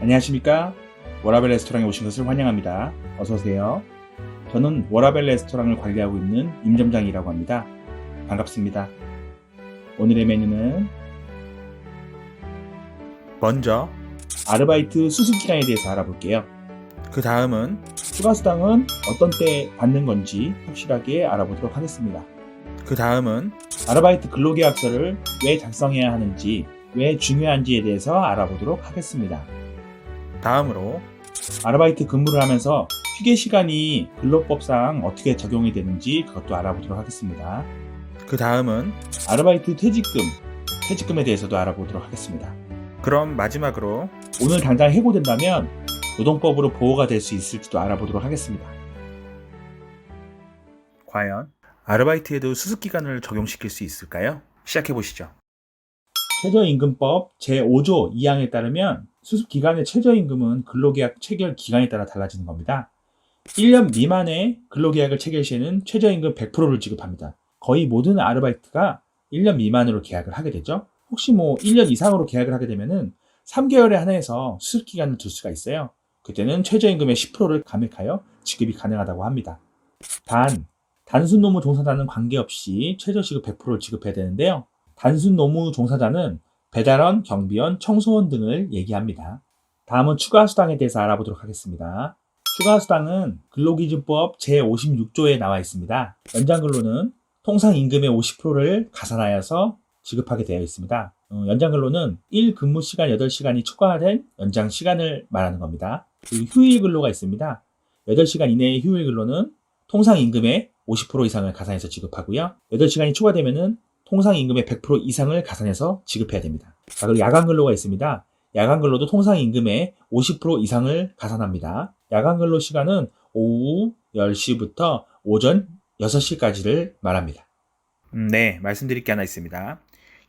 안녕하십니까? 워라벨 레스토랑에 오신 것을 환영합니다. 어서 오세요. 저는 워라벨 레스토랑을 관리하고 있는 임점장이라고 합니다. 반갑습니다. 오늘의 메뉴는 먼저 아르바이트 수습 기간에 대해서 알아볼게요. 그 다음은 추가 수당은 어떤 때 받는 건지 확실하게 알아보도록 하겠습니다. 그 다음은 아르바이트 근로계약서를 왜 작성해야 하는지, 왜 중요한지에 대해서 알아보도록 하겠습니다. 다음으로 아르바이트 근무를 하면서 휴게 시간이 근로법상 어떻게 적용이 되는지 그것도 알아보도록 하겠습니다. 그 다음은 아르바이트 퇴직금, 퇴직금에 대해서도 알아보도록 하겠습니다. 그럼 마지막으로 오늘 당장 해고된다면 노동법으로 보호가 될 수 있을지도 알아보도록 하겠습니다. 과연 아르바이트에도 수습 기간을 적용시킬 수 있을까요? 시작해 보시죠. 최저임금법 제5조 2항에 따르면 수습기간의 최저임금은 근로계약 체결 기간에 따라 달라지는 겁니다. 1년 미만의 근로계약을 체결 시에는 최저임금 100%를 지급합니다. 거의 모든 아르바이트가 1년 미만으로 계약을 하게 되죠. 혹시 뭐 1년 이상으로 계약을 하게 되면은 3개월에 한해서 수습기간을 둘 수가 있어요. 그때는 최저임금의 10%를 감액하여 지급이 가능하다고 합니다. 단, 단순 노무 종사자는 관계없이 최저시급 100%를 지급해야 되는데요. 단순 노무 종사자는 배달원, 경비원, 청소원 등을 얘기합니다. 다음은 추가 수당에 대해서 알아보도록 하겠습니다. 추가 수당은 근로기준법 제56조에 나와 있습니다. 연장 근로는 통상 임금의 50%를 가산하여서 지급하게 되어 있습니다. 어, 연장 근로는 1 근무 시간 8시간이 추가된 연장 시간을 말하는 겁니다. 그리고 휴일 근로가 있습니다. 8시간 이내의 휴일 근로는 통상 임금의 50% 이상을 가산해서 지급하고요. 8시간이 추가되면은 통상 임금의 100% 이상을 가산해서 지급해야 됩니다. 자, 그리고 야간 근로가 있습니다. 야간 근로도 통상 임금의 50% 이상을 가산합니다. 야간 근로 시간은 오후 10시부터 오전 6시까지를 말합니다. 음, 네, 말씀드릴 게 하나 있습니다.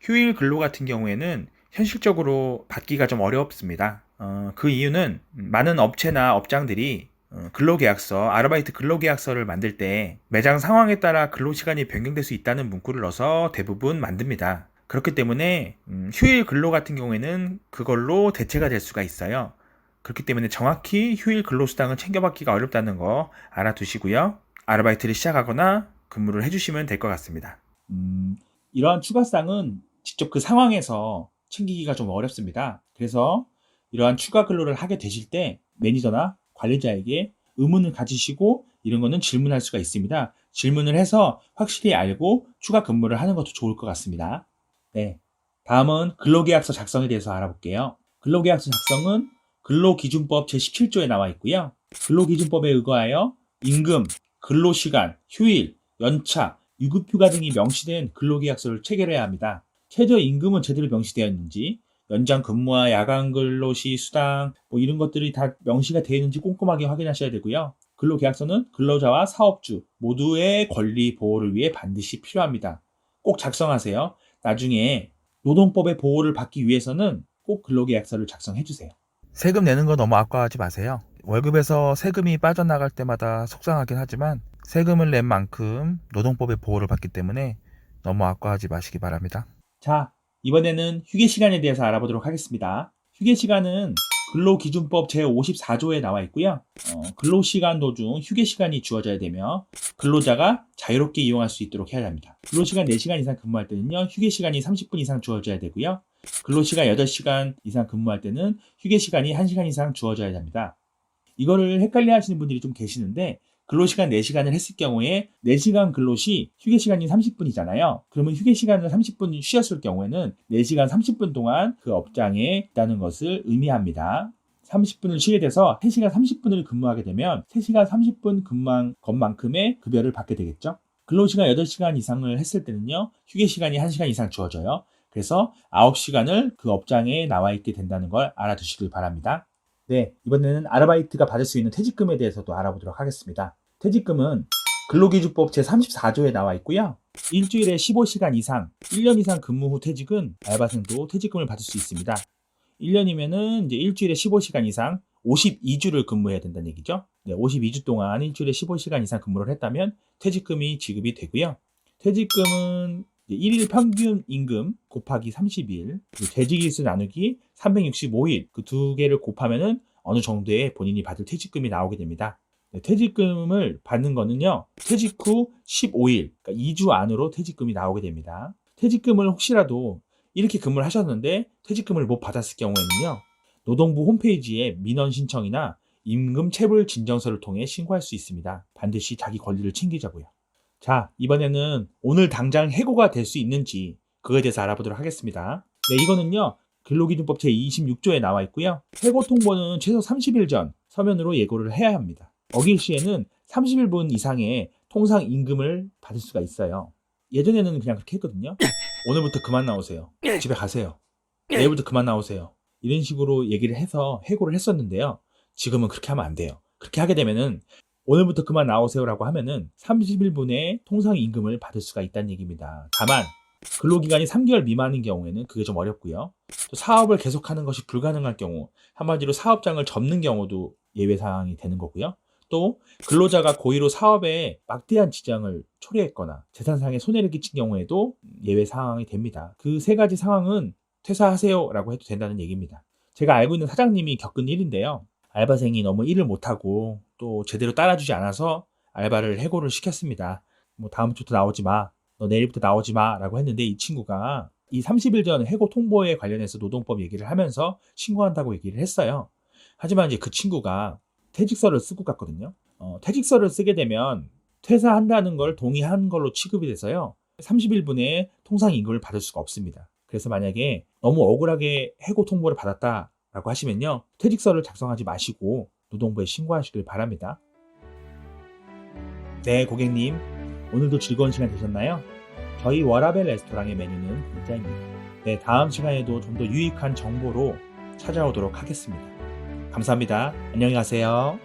휴일 근로 같은 경우에는 현실적으로 받기가 좀 어렵습니다. 어, 그 이유는 많은 업체나 업장들이 어, 근로계약서, 아르바이트 근로계약서를 만들 때 매장 상황에 따라 근로시간이 변경될 수 있다는 문구를 넣어서 대부분 만듭니다. 그렇기 때문에 음, 휴일 근로 같은 경우에는 그걸로 대체가 될 수가 있어요. 그렇기 때문에 정확히 휴일 근로수당을 챙겨받기가 어렵다는 거 알아두시고요. 아르바이트를 시작하거나 근무를 해주시면 될 것 같습니다. 음, 이러한 추가수당은 직접 그 상황에서 챙기기가 좀 어렵습니다. 그래서 이러한 추가 근로를 하게 되실 때 매니저나 관리자에게 의문을 가지시고 이런 거는 질문할 수가 있습니다. 질문을 해서 확실히 알고 추가 근무를 하는 것도 좋을 것 같습니다. 네. 다음은 근로계약서 작성에 대해서 알아볼게요. 근로계약서 작성은 근로기준법 제17조에 나와 있고요. 근로기준법에 의거하여 임금, 근로시간, 휴일, 연차, 유급휴가 등이 명시된 근로계약서를 체결해야 합니다. 최저임금은 제대로 명시되어 있는지, 연장 근무와 야간 근로시 수당 뭐 이런 것들이 다 명시가 되어 있는지 꼼꼼하게 확인하셔야 되고요. 근로계약서는 근로자와 사업주 모두의 권리 보호를 위해 반드시 필요합니다. 꼭 작성하세요. 나중에 노동법의 보호를 받기 위해서는 꼭 근로계약서를 작성해 주세요. 세금 내는 거 너무 아까워하지 마세요. 월급에서 세금이 빠져나갈 때마다 속상하긴 하지만 세금을 낸 만큼 노동법의 보호를 받기 때문에 너무 아까워하지 마시기 바랍니다. 자, 이번에는 휴게 시간에 대해서 알아보도록 하겠습니다. 휴게 시간은 근로기준법 제54조에 나와 있고요. 어, 근로시간 도중 휴게 시간이 주어져야 되며 근로자가 자유롭게 이용할 수 있도록 해야 합니다. 근로시간 4시간 이상 근무할 때는요. 휴게 시간이 30분 이상 주어져야 되고요. 근로시간 8시간 이상 근무할 때는 휴게 시간이 1시간 이상 주어져야 합니다. 이거를 헷갈려 하시는 분들이 좀 계시는데 근로시간 4시간을 했을 경우에 4시간 근로시 휴게시간이 30분이잖아요. 그러면 휴게시간을 30분 쉬었을 경우에는 4시간 30분 동안 그 업장에 있다는 것을 의미합니다. 30분을 쉬게 돼서 3시간 30분을 근무하게 되면 3시간 30분 근무한 것만큼의 급여를 받게 되겠죠. 근로시간 8시간 이상을 했을 때는요, 휴게시간이 1시간 이상 주어져요. 그래서 9시간을 그 업장에 나와 있게 된다는 걸 알아두시길 바랍니다. 네, 이번에는 아르바이트가 받을 수 있는 퇴직금에 대해서도 알아보도록 하겠습니다. 퇴직금은 근로기준법 제34조에 나와 있고요. 일주일에 15시간 이상, 1년 이상 근무 후 퇴직은 알바생도 퇴직금을 받을 수 있습니다. 1년이면은 이제 일주일에 15시간 이상 52주를 근무해야 된다는 얘기죠. 네, 52주 동안 일주일에 15시간 이상 근무를 했다면 퇴직금이 지급이 되고요. 퇴직금은 1일 평균 임금 곱하기 30일, 그리고 재직일수 나누기 365일 그 두 개를 곱하면은 어느 정도의 본인이 받을 퇴직금이 나오게 됩니다. 네, 퇴직금을 받는 거는요, 퇴직 후 15일, 그러니까 2주 안으로 퇴직금이 나오게 됩니다. 퇴직금을 혹시라도 이렇게 근무를 하셨는데 퇴직금을 못 받았을 경우에는요, 노동부 홈페이지에 민원 신청이나 임금 체불 진정서를 통해 신고할 수 있습니다. 반드시 자기 권리를 챙기자고요. 자, 이번에는 오늘 당장 해고가 될 수 있는지 그거에 대해서 알아보도록 하겠습니다. 네, 이거는요. 근로기준법 제26조에 나와 있고요. 해고 통보는 최소 30일 전 서면으로 예고를 해야 합니다. 어길 시에는 30일분 이상의 통상 임금을 받을 수가 있어요. 예전에는 그냥 그렇게 했거든요. 오늘부터 그만 나오세요. 집에 가세요. 내일부터 그만 나오세요. 이런 식으로 얘기를 해서 해고를 했었는데요. 지금은 그렇게 하면 안 돼요. 그렇게 하게 되면은 오늘부터 그만 나오세요라고 하면은 30일분의 통상 임금을 받을 수가 있다는 얘기입니다. 다만 근로기간이 3개월 미만인 경우에는 그게 좀 어렵고요. 또 사업을 계속하는 것이 불가능할 경우 한마디로 사업장을 접는 경우도 예외 사항이 되는 거고요. 또 근로자가 고의로 사업에 막대한 지장을 초래했거나 재산상의 손해를 끼친 경우에도 예외 사항이 됩니다. 그 세 가지 상황은 퇴사하세요라고 해도 된다는 얘기입니다. 제가 알고 있는 사장님이 겪은 일인데요. 알바생이 너무 일을 못하고 또 제대로 따라주지 않아서 알바를 해고를 시켰습니다. 뭐 다음 주부터 나오지 마. 너 내일부터 나오지 마. 라고 했는데 이 친구가 이 30일 전 해고 통보에 관련해서 노동법 얘기를 하면서 신고한다고 얘기를 했어요. 하지만 이제 그 친구가 퇴직서를 쓰고 갔거든요. 어, 퇴직서를 쓰게 되면 퇴사한다는 걸 동의한 걸로 취급이 돼서요. 30일분의 통상 임금을 받을 수가 없습니다. 그래서 만약에 너무 억울하게 해고 통보를 받았다 라고 하시면요. 퇴직서를 작성하지 마시고 노동부에 신고하시길 바랍니다. 네, 고객님. 오늘도 즐거운 시간 되셨나요? 저희 워라벨 레스토랑의 메뉴는 공짜입니다. 네, 다음 시간에도 좀 더 유익한 정보로 찾아오도록 하겠습니다. 감사합니다. 안녕히 가세요.